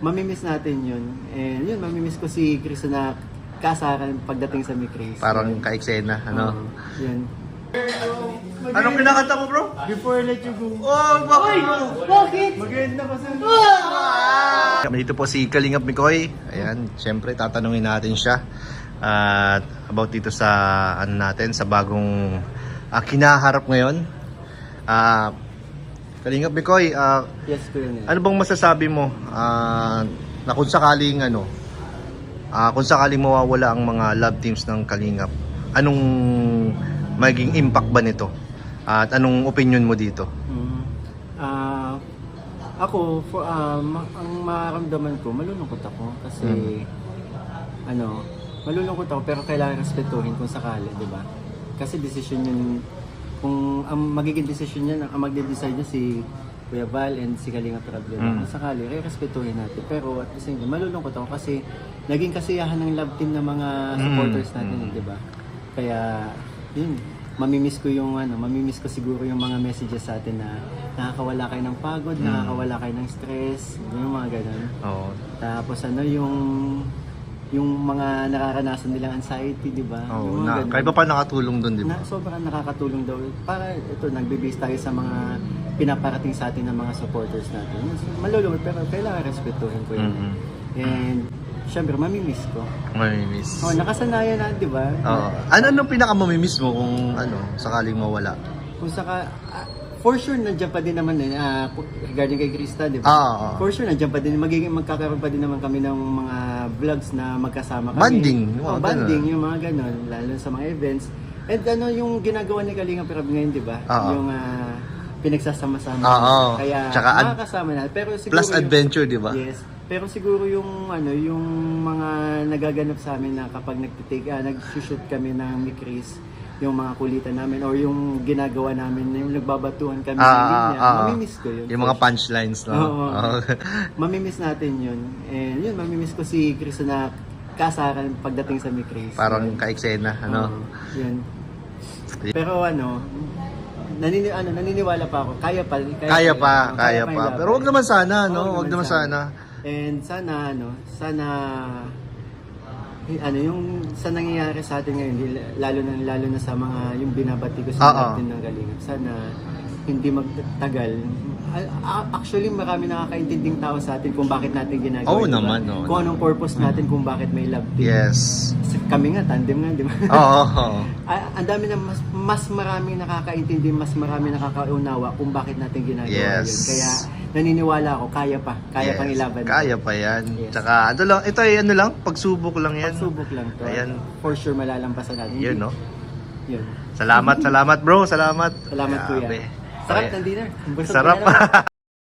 mamimiss natin yun. And yun, mamimiss ko si Chris na kasakan pagdating sa Mikris. Parang ka-eksena, ano? yun. Anong kinakanta mo, bro? Before I let you go. Oh, bakit? Bakit? Maganda kasi. Kami dito po si Kalingap Mikoy. Ayan, syempre tatanungin natin siya at about dito sa ano natin sa bagong ah, kinaharap ngayon. Ah, Kalingap Mikoy, ah, Yes, Kuya Nel. ano bang masasabi mo ah, na kung sakaling ano ah, kung sakaling mawawala ang mga love teams ng Kalingap, anong magiging impact ba nito? At anong opinion mo dito? Mm. Ah, ako, for, ma- ang mararamdaman ko, malulungkot ako kasi ano, malulungkot ako pero kailangan respetuhin kung sakali, di ba? Kasi decision yun, kung ang magiging decision yan, ang magde-decide niya si Kuya Val and si Kalinga yun. Mm. Kung sakali, re-respetuhin natin. Pero at the same time, malulungkot ako kasi naging kasiyahan ng love team ng mga supporters Mm. natin, Mm. di ba? Kaya, yun, mamimiss ko yung ano, mamimiss ko siguro yung mga messages sa atin na nakakawala kayo ng pagod, Mm. nakakawala kayo ng stress, yung mga ganun. Oo. Tapos ano yung yung mga nararanasan nilang anxiety, di ba? Oo, yung mga na, ganun. kahit pa pa nakatulong doon, di ba? na sobrang nakakatulong daw. Para ito, nagbe-base tayo sa mga pinaparating sa atin ng mga supporters natin. So, malulungkot, pero kailangan respetuhin ko yun. Mhm. And, syempre, mamimiss ko. Mamimiss. Oh, nakasanayan na, di ba? Oo. Ano anong pinakamamimiss mo kung ano, sakaling mawala? Kung saka, ah, for sure, nandiyan pa din naman eh, ah, regarding kay Krista, di ba? Ah, oo. For sure, nandiyan pa din, magiging magkakaroon pa din naman kami ng mga vlogs na magkasama kami. Banding, Oh, banding, ganun. yung mga ganon, lalo sa mga events. And ano yung ginagawa ni Kalinga Pirab ngayon, di ba? Oo. Yung ah, pinagsasama-sama. Oo. Kaya Tsaka makakasama na. Pero siguro Plus yung- adventure, di ba? Yes. Pero siguro yung ano, yung mga nagaganap sa amin na kapag nagtitig, ah, nag-shoot kami ng ni Chris, yung mga kulitan namin or yung ginagawa namin, yung nagbabatuhan kami Ah, sa linya, ah, ah. mamimiss ko yun. Yung mga punchlines, no? Oo. Oo. mamimiss natin yun. And yun, mamimiss ko si Chris na kasakan pagdating sa mi Chris. Parang Yun. ka-eksena, ano? Oo, yun. Pero ano, nanini ano, naniniwala pa ako. Kaya pa. Kaya pa, Oo, kaya yung pa. laban. Pero wag naman sana, no? Wag naman sana. And sana ano, sana ano yung sa nangyayari sa atin ngayon, lalo na lalo na sa mga yung binabati ko sa Oo. natin ng galingan. Sana hindi magtagal. Actually, marami nakakaintinding tao sa atin kung bakit natin ginagawa. Oo ito, naman, ba? oo Kung anong purpose natin, kung bakit may love team. Yes. Kami nga, tandem nga, di ba? Oo. oo. Ah, ang dami na mas mas maraming nakakaintindi, mas maraming nakakaunawa kung bakit natin ginagawa Yes. yun. Kaya naniniwala ako, kaya pa, kaya Yes. pang ilaban. Kaya pa yan. Yes. Tsaka, ano lang, ito ay ano lang, pagsubok lang yan. Pagsubok lang to. Ayan. For sure malalampasan natin. Yun, no? Yun. Salamat, salamat bro, salamat. Salamat Grabe. kuya. Sarap ng dinner. Busog Sarap.